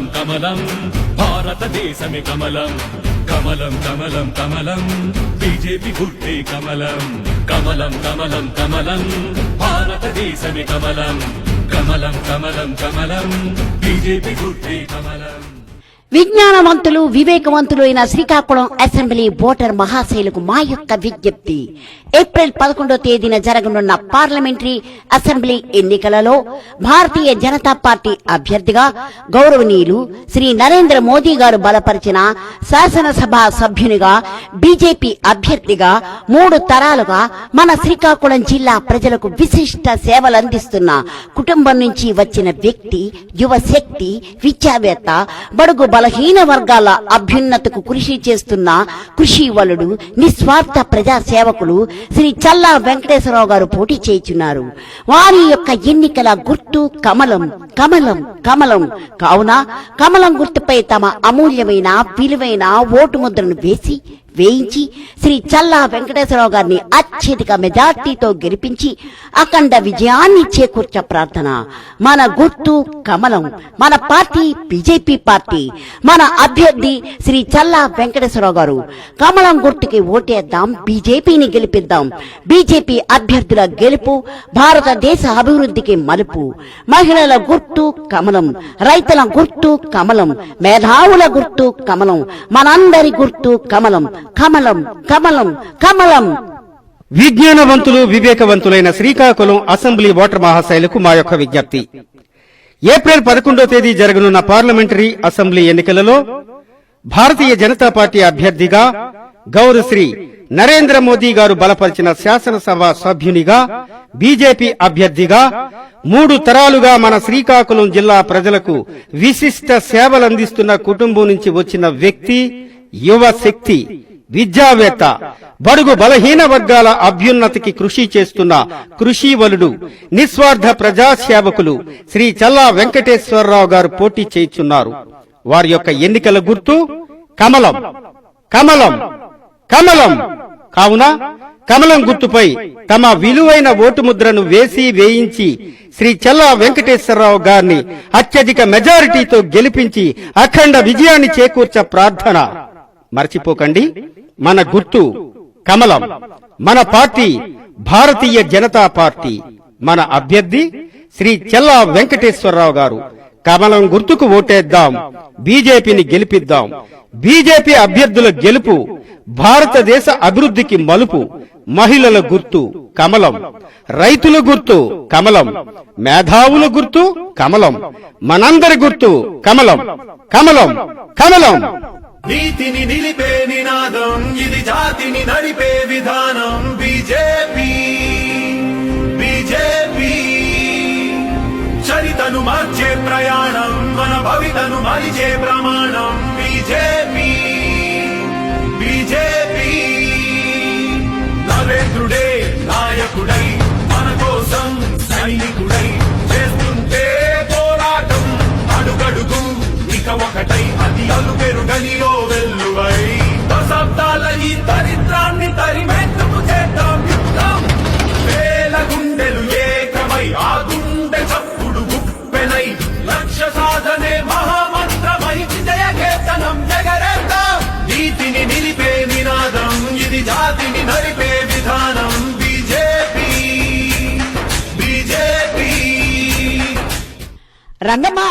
కమలం కమలం భారతదేశమే కమలం. కమలం కమలం కమలం బీజేపీ గుర్తే కమలం. కమలం కమలం కమలం భారతదేశమే కమలం. కమలం కమలం కమలం బీజేపీ గుర్తే కమలం. విజ్ఞానవంతులు వివేకవంతులు అయిన శ్రీకాకుళం అసెంబ్లీ ఓటర్ మహాశైలకు మా యొక్క విజ్ఞప్తి. ఏప్రిల్ పదకొండో తేదీన జరగనున్న పార్లమెంటరీ అసెంబ్లీ ఎన్నికలలో భారతీయ జనతా పార్టీ అభ్యర్థిగా గౌరవనీయులు శ్రీ నరేంద్ర మోదీ గారు బలపరిచిన శాసనసభ సభ్యునిగా బీజేపీ అభ్యర్థిగా మూడు తరాలుగా మన శ్రీకాకుళం జిల్లా ప్రజలకు విశిష్ట సేవలందిస్తున్న కుటుంబం నుంచి వచ్చిన వ్యక్తి యువశక్తి విద్యావేత్త బడుగు బలహీన వర్గాల అభ్యున్నతకు కృషి చేస్తున్న కృషి వలుడు నిస్వార్థ ప్రజా సేవకులు శ్రీ చల్లా వెంకటేశ్వరరావు గారు పోటీ చేయుచున్నారు. వారి యొక్క ఎన్నికల గుర్తు కమలం కమలం కమలం. కావున కమలం గుర్తుపై తమ అమూల్యమైన విలువైన ఓటు ముద్రను వేసి వేయించి శ్రీ చల్లా వెంకటేశ్వరరావు గారిని అత్యధిక మెజార్టీతో గెలిపించి అఖండ విజయాన్ని చేకూర్చ ప్రార్థన. మన గుర్తు కమలం మన పార్టీ బీజేపీ పార్టీ మన అభ్యర్థి శ్రీ చల్లా వెంకటేశ్వరరావు గారు. కమలం గుర్తుకి ఓటేద్దాం బీజేపీని గెలిపిద్దాం. బీజేపీ అభ్యర్థుల గెలుపు భారతదేశ అభివృద్ధికి మలుపు. మహిళల గుర్తు కమలం. రైతుల గుర్తు కమలం. మేధావుల గుర్తు కమలం. మనందరి గుర్తు కమలం. కమలం కమలం కమలం. విజ్ఞానవంతులు వివేకవంతులైన శ్రీకాకుళం అసెంబ్లీ ఓటర్ మహాశైలకు మా యొక్క విజ్ఞప్తి. ఏప్రిల్ పదకొండో తేదీ జరగనున్న పార్లమెంటరీ అసెంబ్లీ ఎన్నికలలో భారతీయ జనతా పార్టీ అభ్యర్థిగా గౌరవశ్రీ నరేంద్ర మోదీ గారు బలపరిచిన శాసనసభ సభ్యునిగా బీజేపీ అభ్యర్థిగా మూడు తరాలుగా మన శ్రీకాకుళం జిల్లా ప్రజలకు విశిష్ట సేవలందిస్తున్న కుటుంబం నుంచి వచ్చిన వ్యక్తి యువ శక్తి. విద్యావేత్త. బడుగు బలహీన వర్గాల అభ్యున్నతికి కృషి చేస్తున్న కృషివలుడు నిస్వార్థ ప్రజాసేవకులు శ్రీ చల్లా వెంకటేశ్వరరావు గారు పోటీ చేయుచున్నారు. వారి యొక్క ఎన్నికల గుర్తు కమలం. కమలం. కమలం. కావున కమలం గుర్తుపై తమ విలువైన ఓటు ముద్రను వేసి వేయించి శ్రీ చల్లా వెంకటేశ్వరరావు గారిని అత్యధిక మెజారిటీతో గెలిపించి అఖండ విజయాన్ని చేకూర్చ ప్రార్థన. మర్చిపోకండి. మన గుర్తు కమలం. మన పార్టీ భారతీయ జనతా పార్టీ. మన అభ్యర్థి శ్రీ చెల్లా వెంకటేశ్వరరావు గారు. కమలం గుర్తుకు ఓటేద్దాం. బీజేపీని గెలిపిద్దాం. బీజేపీ అభ్యర్థుల గెలుపు భారతదేశ అభివృద్ధికి మలుపు. మహిళల గుర్తు కమలం. రైతుల గుర్తు కమలం. మేధావుల గుర్తు కమలం. మనందరి గుర్తు కమలం. కమలం కమలం. నీతిని నిలిపే నినాదం ఇది జాతిని నడిపే విధానం. BJP BJP. చరితను మార్చే ప్రయాణం మన భవితను మలిచే ప్రమాణం. BJP BJP. నరేంద్రుడే నాయకుడై మన కోసం సైనికుడై చేస్తుంటే పోరాటం. అడుగడుగు ఇక ఒకటై అది అలుపెరు రంగమ్మా.